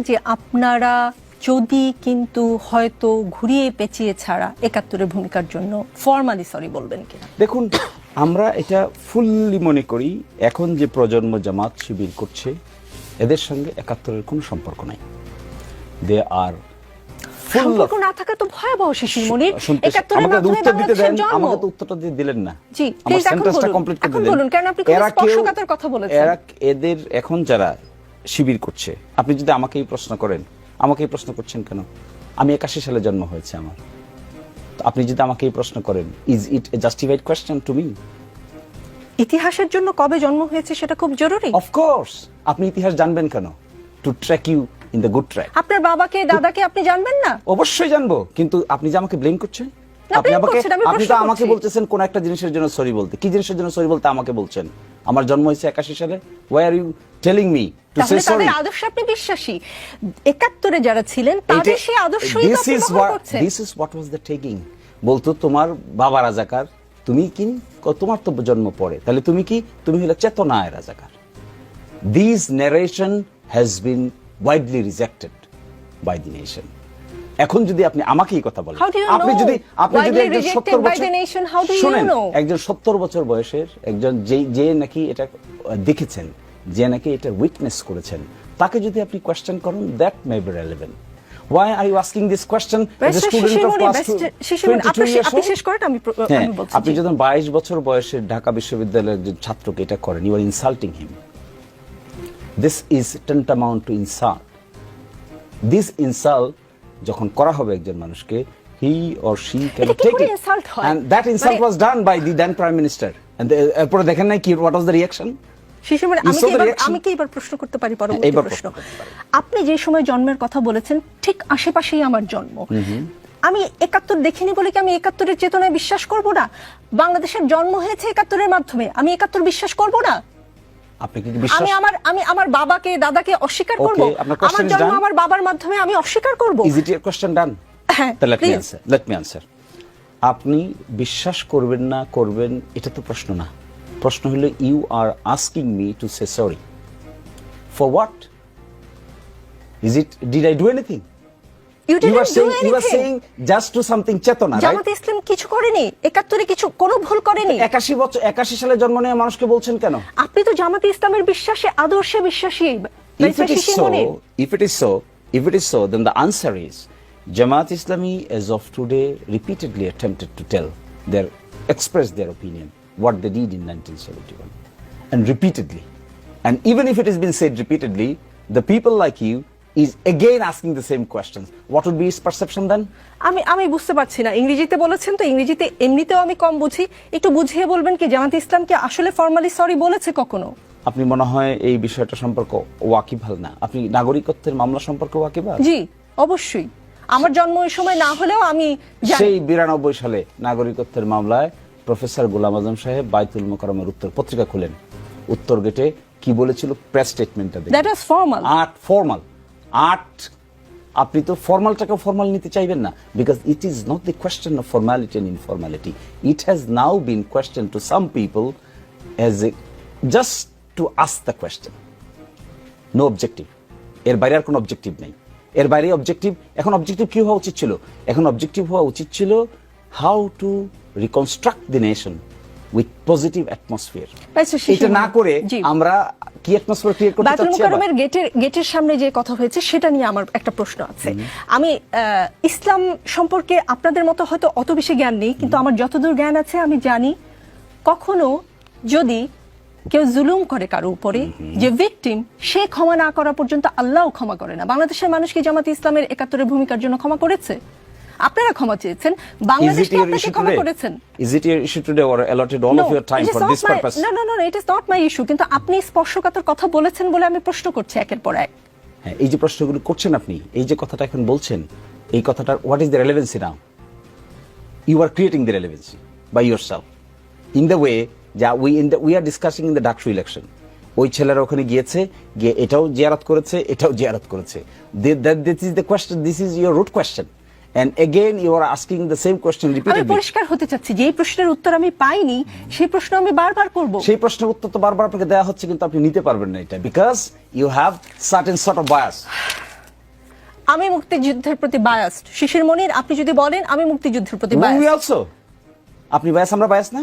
যে আপনারা যদি কিন্তু হয়তো ঘুরিয়ে পেঁচিয়ে ছাড়া একাত্তরের ভূমিকার জন্য ফর্মালি সরি বলবেন কিনা? দেখুন আমরা এটা ফুললি মনে করি এখন যে প্রজন্ম জামাত শিবির করছে এদের সঙ্গে একাত্তরের কোনো সম্পর্ক নাই। দে আর সম্পর্ক না থাকা তো ভয়াবহ শিশির মনির। আমাকে উত্তর দিতে দেন আমাকে তো উত্তরটা দিয়ে দিলেন না। জি, আমার সেন্টেন্সটা কমপ্লিট করতে এখন বলুন, কারণ আপনি এরা কেউ- স্পর্শকাতর কথা বলেছেন। এরা এদের এখন যারা শিবির করছে। আপনি যদি আমাকেই প্রশ্ন করেন আমাকেই প্রশ্ন করছেন কেন? আমি একাশি সালে জন্ম হয়েছে আমার। তো আপনি যদি আমাকে এই প্রশ্ন করেন is it a justified question to me ইতিহাসের জন্য কবে জন্ম হয়েছে সেটা খুব জরুরি। অফকোর্স আপনি ইতিহাস জানবেন কেন? To track you in the good track আপনার বাবাকে দাদাকে আপনি জানবেন না? অবশ্যই জানব কিন্তু আপনি যে আমাকে ব্লেম করছেন? আপনি আমাকে আপনি তো আমাকে বলতেছেন কোন একটা জিনিসের জন্য সরি বলতে। কি জিনিসের জন্য সরি বলতে আমাকে বলছেন? আমার জন্ম হয়েছে একাশি সালে। Why are you telling me to say sorry আদর্শ আপনি বিশ্বাসী। যারা ছিলেন তাদের সেই আদর্শই তো আপনি করছেন। This is what was the taking বলতো তোমার বাবা রাজাকার তুমি কি তোমার তো জন্ম পড়ে তাহলে তুমি কি তুমি হলে চেতনায় রাজাকার। This narration has been widely rejected by the nation এখন যদি আপনি আমাকে এই কথা বলেন আপনি? যদি আপনি যদি একজন rejected সত্তর by বছর শুনেন একজন সত্তর বছর বয়সের একজন যে যে নাকি এটা দেখেছেন যে নাকি এটা উইটনেস করেছেন তাকে যদি আপনি কোয়েশ্চেন করেন that may be relevant Why are you asking this question? As a student of class best two- Shishir Moni, 22 আপনি years আপনি শেষ করেন আমি হ্যাঁ, আমি বলছি। আপনি যখন বাইশ বছর বয়সে ঢাকা বিশ্ববিদ্যালয়ের একজন ছাত্রকে এটা করেন you are insulting him this is tantamount to insult this insult যখন করা হবে একজন মানুষকে he or she can take it insult? And that insult was done by the then prime minister এরপরে দেখেন নাই কি what was the Shishir Moni, You আমি কি এবার? আমি কি এবার প্রশ্ন করতে পারি পরবর্তী প্রশ্ন। আপনি যে সময় জন্মের কথা বলেছেন ঠিক আশেপাশেই আমার জন্ম। আমি একাত্তর দেখিনি বলে কি আমি একাত্তরের চেতনায় বিশ্বাস করব না? বাংলাদেশের জন্ম হয়েছে একাত্তরের মাধ্যমে। আমি একাত্তর বিশ্বাস করব না? আপনি কি বিশ্বাস? আমি আমার আমি আমার বাবাকে দাদাকে অস্বীকার করব। আমার জন্ম আমার বাবার মাধ্যমে আমি অস্বীকার করব। Is it your question done let me. Answer let me answer আপনি বিশ্বাস করবেন না করবেন এটা তো প্রশ্ন না। প্রশ্ন হলো you are asking me to say sorry for what is it did I do anything you you are didn't do saying you are anything saying just to something চেতনা রাইট জামাত ইসলাম কিছু করেনি একাত্তরে কিছু কোনো ভুল করেনি একাশি বছর একাশি সালে জন্ম নেওয়া মানুষকে বলছেন কেন আপনি তো জামাত ইসলামের বিশ্বাসে আদর্শে বিশ্বাসী if it is so, if it is so, if it is so, then the answer is Jamaat Islami, as of today, repeatedly attempted to tell their express their opinion what they did in 1971, and repeatedly, and even if it has been said repeatedly, the people like you is again asking the same questions. What would be his perception then? আমি আমি বুঝতে পারছি না। ইংরেজিতে বলেছেন তো ইংরেজিতে এমনিতেও আমি কম বুঝি। একটু বুঝিয়ে বলবেন কি জামাত ইসলাম কি আসলে ফর্মালি সরি বলেছে কখনো? আপনি মনে হয় এই বিষয়টা সম্পর্কে ওয়াকিবহাল না? আপনি নাগরিকত্বের মামলা সম্পর্কে ওয়াকিবহাল? জি অবশ্যই। আমার জন্ম ওই সময় না হলেও আমি সেই বিরানব্বই সালে নাগরিকত্বের মামলায় প্রফেসর গোলাম আজম সাহেব বাইতুল মোকারমের উত্তর পত্রিকা খুলেন। উত্তর গেটে কি বলেছিল? Press স্টেটমেন্টটা that was formal at formal at আপনি তো ফর্মালটাকে ফর্মাল নিতে চাইবেন না because it is not the question of formality and informality it has now been question to some people as a just to ask the question no objective এর বাইরে আর কোনো objective নেই। এর বাইরে অবজেক্টিভ এখন অবজেক্টিভ কী হওয়া উচিত ছিল? এখন অবজেক্টিভ হওয়া উচিত ছিল how to reconstruct the nation with positive atmosphere এটা না করে আমরা কি অ্যাটমসফিয়ার ক্রিয়েট করতে চাচ্ছি? মুকাররমের গেটের গেটের সামনে যে কথা হয়েছে সেটা নিয়ে আমার একটা প্রশ্ন আছে। আমি ইসলাম সম্পর্কে আপনাদের মতো হয়তো অত বেশি জ্ঞান নেই কিন্তু আমার যতদূর জ্ঞান আছে আমি জানি কখনো যদি কেউ জুলুম করে কারও উপরে যে ভিকটিম সে ক্ষমা না করা পর্যন্ত আল্লাহও ক্ষমা করে না। বাংলাদেশের মানুষ কি জামাত ইসলামের একাত্তরের ভূমিকার জন্য ক্ষমা করেছে? আপনারা ক্ষমা চেয়েছেন। বাংলাদেশ কি আপনাকে ক্ষমা করেছেন। Is it your issue today or allotted all of your time it is for not this my- purpose? No, no, no, no, it is not my issue. কিন্তু আপনি স্পর্শকাতর কথা বলেছেন বলে আমি প্রশ্ন করছি একের পর এক। হ্যাঁ এই যে প্রশ্নগুলো করছেন আপনি এই যে কথাটা এখন বলছেন এই কথাটার what is the relevancy now you are creating the relevancy by yourself in the way যা we in the we are discussing in the DUCSU election ওই ছেলেরা ওখানে গিয়েছে গিয়ে এটাও জিয়ারত করেছে এটাও জিয়ারত করেছে। This is the question this is your root question and again you are asking the same question আমি পরিষ্কার হতে চাচ্ছি যে এই প্রশ্নের উত্তর আমি পাইনি সেই প্রশ্ন আমি বারবার করব। সেই প্রশ্নের উত্তর তো বারবার আপনাকে দেওয়া হচ্ছে কিন্তু আপনি নিতে পারবেন না এটা because you have certain sort of bias আমি মুক্তিযুদ্ধের প্রতি বায়াসড শিশির মনির আপনি যদি বলেন আমি মুক্তিযুদ্ধের প্রতি বায়াসড অলসো আপনি বায়াস আমরা বায়াস না?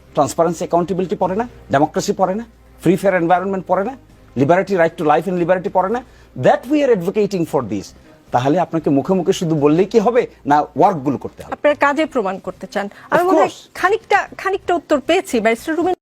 ট্রান্সপারেন্সি অ্যাকাউন্টেবিলিটি পড়ে না ডেমোক্রেসি পড়ে না ফ্রি ফেয়ার এনভায়রনমেন্ট পড়ে না liberty right to life in liberty পড়ে না that we are advocating for this তাহলে আপনাকে মুখে মুখে শুধু বললেই কি হবে? না ওয়ার্কগুলো করতে হবে। আপনার কাজে প্রমাণ করতে চান। আমি মনে হয় খানিকটা খানিকটা উত্তর পেয়েছি ব্যারিস্টার রুবেন